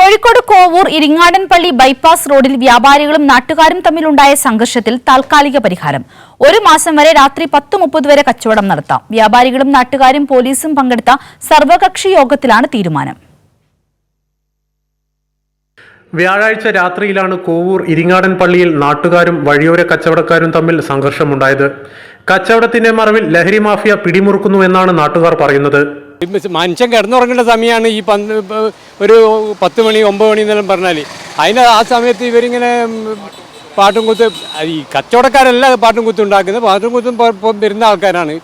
Kozhikode Kovoor Iringadanpalli bypass റോഡിൽ വ്യാപാരികളും നാട്ടുകാരും തമ്മിലുണ്ടായ സംഘർഷത്തിൽ താൽക്കാലിക പരിഹാരം. ഒരു മാസം വരെ രാത്രി പത്ത് മുപ്പത് വരെ കച്ചവടം നടത്താം. വ്യാപാരികളും നാട്ടുകാരും പോലീസും പങ്കെടുത്ത സർവകക്ഷി യോഗത്തിലാണ് തീരുമാനം. വ്യാഴാഴ്ച രാത്രിയിലാണ് കോവൂർ ഇരിങ്ങാടൻ പള്ളിയിൽ നാട്ടുകാരും വഴിയോര കച്ചവടക്കാരും തമ്മിൽ സംഘർഷമുണ്ടായത്. കച്ചവടത്തിന്റെ മറവിൽ ലഹരി മാഫിയ പിടിമുറുക്കുന്നു എന്നാണ് നാട്ടുകാർ പറയുന്നത്. മനുഷ്യൻ കിടന്നുറങ്ങേണ്ട സമയമാണ് ഈ പന്ത് ഒരു പത്ത് മണി ഒമ്പത് മണി എന്നെല്ലാം പറഞ്ഞാൽ അതിന് ആ സമയത്ത് ഇവരിങ്ങനെ പാട്ടും കുത്ത് ഈ കച്ചവടക്കാരല്ല പാട്ടും കുത്തും ഉണ്ടാക്കുന്നത്. പാട്ടും കുത്തും വരുന്ന ആൾക്കാരാണ്.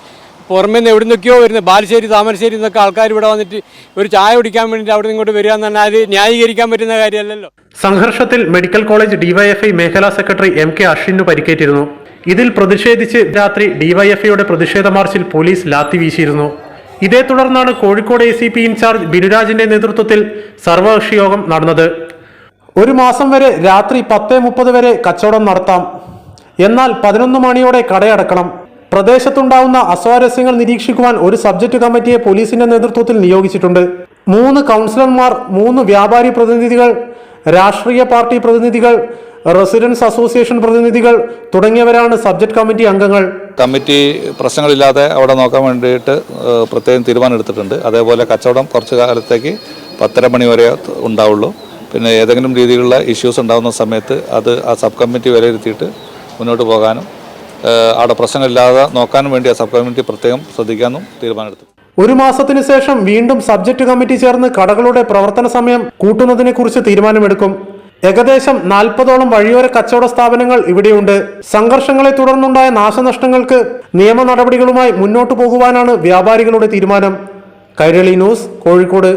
പുറമേ നിന്ന് എവിടെ നിന്നൊക്കെയോ വരുന്നത് ബാലുശ്ശേരി താമരശ്ശേരി എന്നൊക്കെ ആൾക്കാർ ഇവിടെ വന്നിട്ട് ഒരു ചായ കുടിക്കാൻ വേണ്ടിയിട്ട് അവിടെ ഇങ്ങോട്ട് വരിക എന്ന് പറഞ്ഞാൽ അത് ന്യായീകരിക്കാൻ പറ്റുന്ന കാര്യമല്ലല്ലോ. സംഘർഷത്തിൽ മെഡിക്കൽ കോളേജ് ഡിവൈഎഫ്ഐ മേഖലാ സെക്രട്ടറി എം കെ അശ്വിനു പരിക്കേറ്റിരുന്നു. ഇതിൽ പ്രതിഷേധിച്ച് രാത്രി ഡിവൈഎഫ്ഐയുടെ പ്രതിഷേധ മാർച്ചിൽ പോലീസ് ലാത്തി വീശിയിരുന്നു. ഇതേ തുടർന്നാണ് Kozhikode A C P in charge ബിനുരാജിന്റെ നേതൃത്വത്തിൽ സർവകക്ഷി യോഗം നടന്നത്. ഒരു മാസം വരെ രാത്രി പത്ത് മുപ്പത് വരെ കച്ചവടം നടത്താം. എന്നാൽ പതിനൊന്ന് മണിയോടെ കടയടക്കണം. പ്രദേശത്തുണ്ടാവുന്ന അസ്വാരസ്യങ്ങൾ നിരീക്ഷിക്കുവാൻ ഒരു സബ്ജക്ട് കമ്മിറ്റിയെ പോലീസിന്റെ നേതൃത്വത്തിൽ നിയോഗിച്ചിട്ടുണ്ട്. മൂന്ന് കൗൺസിലർമാർ മൂന്ന് വ്യാപാരി പ്രതിനിധികൾ രാഷ്ട്രീയ പാർട്ടി പ്രതിനിധികൾ റെസിഡൻസ് അസോസിയേഷൻ പ്രതിനിധികൾ തുടങ്ങിയവരാണ് സബ്ജക്ട് കമ്മിറ്റി അംഗങ്ങൾ. കമ്മിറ്റി പ്രശ്നങ്ങളില്ലാതെ അവിടെ നോക്കാൻ വേണ്ടിയിട്ട് പ്രത്യേകം തീരുമാനം എടുത്തിട്ടുണ്ട് അതേപോലെ കച്ചവടം കുറച്ച് കാലത്തേക്ക് പത്തര മണി വരെ ഉണ്ടാവുള്ളൂ. പിന്നെ ഏതെങ്കിലും രീതിയിലുള്ള ഇഷ്യൂസ് ഉണ്ടാകുന്ന സമയത്ത് അത് ആ സബ് കമ്മിറ്റി വിലയിരുത്തിയിട്ട് മുന്നോട്ട് പോകാനും അവിടെ പ്രശ്നങ്ങളില്ലാതെ നോക്കാനും വേണ്ടി ആ സബ് കമ്മിറ്റി പ്രത്യേകം ശ്രദ്ധിക്കാനും തീരുമാനമെടുത്തു ഒരു മാസത്തിനു ശേഷം വീണ്ടും സബ്ജക്ട് കമ്മിറ്റി ചേർന്ന് കടകളുടെ പ്രവർത്തന സമയം കൂട്ടുന്നതിനെ കുറിച്ച് തീരുമാനമെടുക്കും. ഏകദേശം നാൽപ്പതോളം വഴിയോര കച്ചവട സ്ഥാപനങ്ങൾ ഇവിടെയുണ്ട്. സംഘർഷങ്ങളെ തുടർന്നുണ്ടായ നാശനഷ്ടങ്ങൾക്ക് നിയമ നടപടികളുമായി മുന്നോട്ടു പോകുവാനാണ് വ്യാപാരികളുടെ തീരുമാനം. കൈരളി ന്യൂസ് കോഴിക്കോട്.